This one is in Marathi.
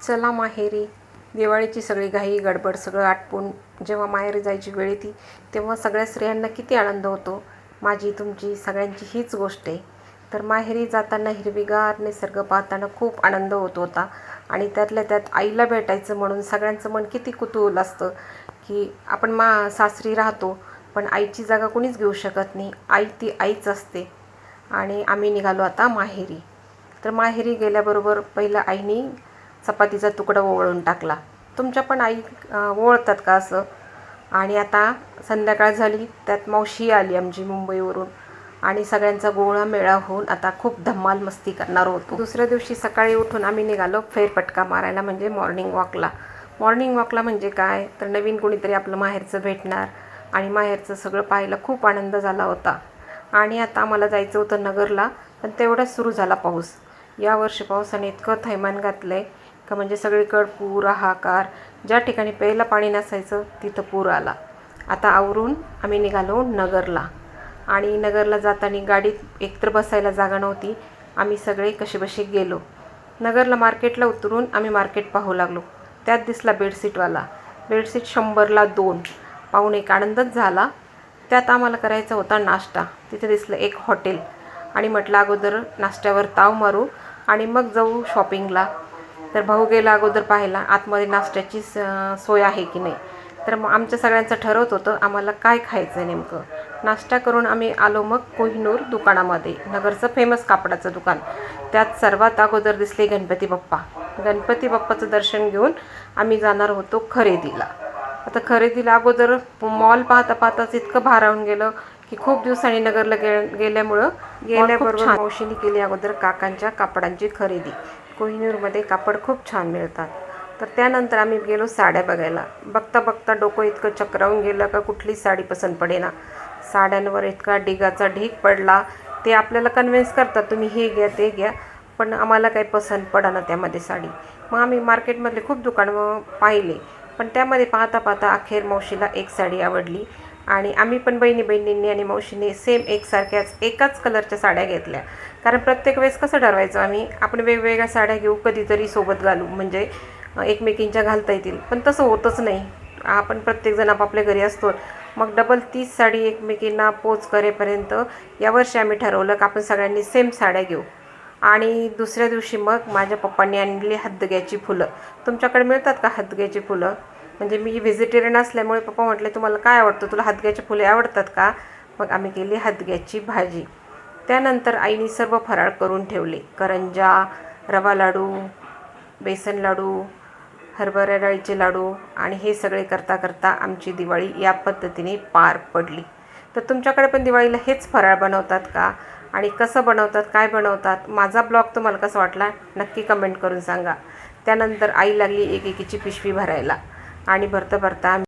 चला माहेरी. दिवाळीची सगळी घाई गडबड सगळं आटपून जेव्हा माहेरी जायची वेळ येते तेव्हा सगळ्या स्त्रियांना किती आनंद होतो. माझी तुमची सगळ्यांची हीच गोष्ट आहे. तर माहेरी जाताना हिरवीगार निसर्ग पाहताना खूप आनंद होत होता. आणि त्यातल्या त्यात आईला भेटायचं म्हणून सगळ्यांचं मन किती कुतूहल असतं की आपण मा सासरी राहतो पण आईची जागा कोणीच घेऊ शकत नाही. आई ती आईच असते. आणि आम्ही निघालो आता माहेरी. तर माहेरी गेल्याबरोबर पहिलं आईनी चपातीचा तुकडा ओवळून टाकला. तुमच्या पण आई ओवळतात का असं? आणि आता संध्याकाळ झाली त्यात मावशी आली आमची मुंबईवरून. आणि सगळ्यांचा गोळा मेळा होऊन आता खूप धम्माल मस्ती करणार होतो. दुसऱ्या दिवशी सकाळी उठून आम्ही निघालो फेरफटका मारायला म्हणजे मॉर्निंग वॉकला मॉर्निंग वॉकला म्हणजे काय? तर नवीन कोणीतरी आपलं माहेरचं भेटणार. आणि माहेरचं सगळं पाहायला खूप आनंद झाला होता. आणि आता आम्हाला जायचं होतं नगरला पण तेवढाच सुरू झाला पाऊस. यावर्षी पावसाने इतकं थैमान घातलं आहे का म्हणजे सगळीकडं पूर हाहाकार ज्या ठिकाणी प्यायला पाणी नसायचं तिथं पूर आला. आता आवरून आम्ही निघालो नगरला. आणि नगरला जाताना गाडीत एकतर बसायला जागा नव्हती. आम्ही सगळे कसेबसे गेलो. नगरला मार्केटला उतरून आम्ही मार्केट पाहू लागलो. त्यात दिसला बेडशीटवाला. बेडशीट शंभरला दोन. पाहून एक आनंदच झाला. त्यात आम्हाला करायचा होता नाश्ता. तिथे दिसलं एक हॉटेल. आणि म्हटलं अगोदर नाश्त्यावर ताव मारू आणि मग जाऊ शॉपिंगला तर भाऊ गेला अगोदर पाहायला आतमध्ये नाश्त्याची सोय आहे की नाही? तर मग आमच्या सगळ्यांचं ठरवत होतं आम्हाला काय खायचं आहे नेमकं? नाश्ता करून आम्ही आलो मग कोहिनूर दुकानामध्ये नगरचं फेमस कापडाचं दुकान. त्यात सर्वात अगोदर दिसले गणपती बाप्पा. गणपती बाप्पाचं दर्शन घेऊन आम्ही जाणार होतो खरेदीला. आता खरेदीला अगोदर मॉल पाहता पाहताच इतकं भारावून गेलं की खूप दिवसांनी नगरला गे गेल्यामुळं गेल्याबरोबर मावशीने केली अगोदर काकांच्या कापडांची खरेदी. कोहिनूरमध्ये कापड खूप छान मिळतात. तर त्यानंतर आम्ही गेलो साड्या बघायला. बघता बघता डोकं इतकं चक्रावून गेलं का कुठली साडी पसंत पडेना. साड्यांवर इतका डिगाचा ढीग पडला. ते आपल्याला कन्व्हिन्स करतात तुम्ही हे घ्या ते घ्या. पण आम्हाला काही पसंत पडाना त्यामध्ये साडी. मग आम्ही मार्केटमधले खूप दुकानं पाहिले. पण त्यामध्ये पाहता पाहता अखेर मावशीला एक साडी आवडली. आणि आम्ही पण बहिणी बहिणींनी आणि मावशींनी सेम एकसारख्याच एकाच कलरच्या साड्या घेतल्या. कारण प्रत्येक वेळेस कसं ठरवायचं आम्ही आपण वेगवेगळ्या साड्या घेऊ कधीतरी सोबत घालू. म्हणजे एकमेकींच्या घालता येतील. पण तसं होतच नाही. आपण प्रत्येकजण आपापल्या घरी असतो. मग डबल तीच साडी एकमेकींना पोच करेपर्यंत यावर्षी आम्ही ठरवलं की आपण सगळ्यांनी सेम साड्या घेऊ. आणि दुसऱ्या दिवशी मग माझ्या पप्पांनी आणली हदग्याची फुलं. तुमच्याकडे मिळतात का हदग्याची फुलं? म्हणजे मी व्हेजिटेरियन असल्यामुळे पप्पा म्हटले तुम्हाला काय आवडतं? तुला हदग्याची फुले आवडतात का? मग आम्ही केली हदग्याची भाजी. त्यानंतर आईने सर्व फराळ करून ठेवले. करंजा रवा लाडू बेसन लाडू हरभरा डाळीचे लाडू आणि हे सगळे करता करता आमची दिवाळी या पद्धतीने पार पडली. तर तुमच्याकडे पण दिवाळीला हेच फराळ बनवतात का? आणि कसं बनवतात? काय बनवतात? माझा ब्लॉग तुम्हाला कसा वाटला? नक्की कमेंट करून सांगा. त्यानंतर आई लागली एकेकीची पिशवी भरायला. आणि भरता भरता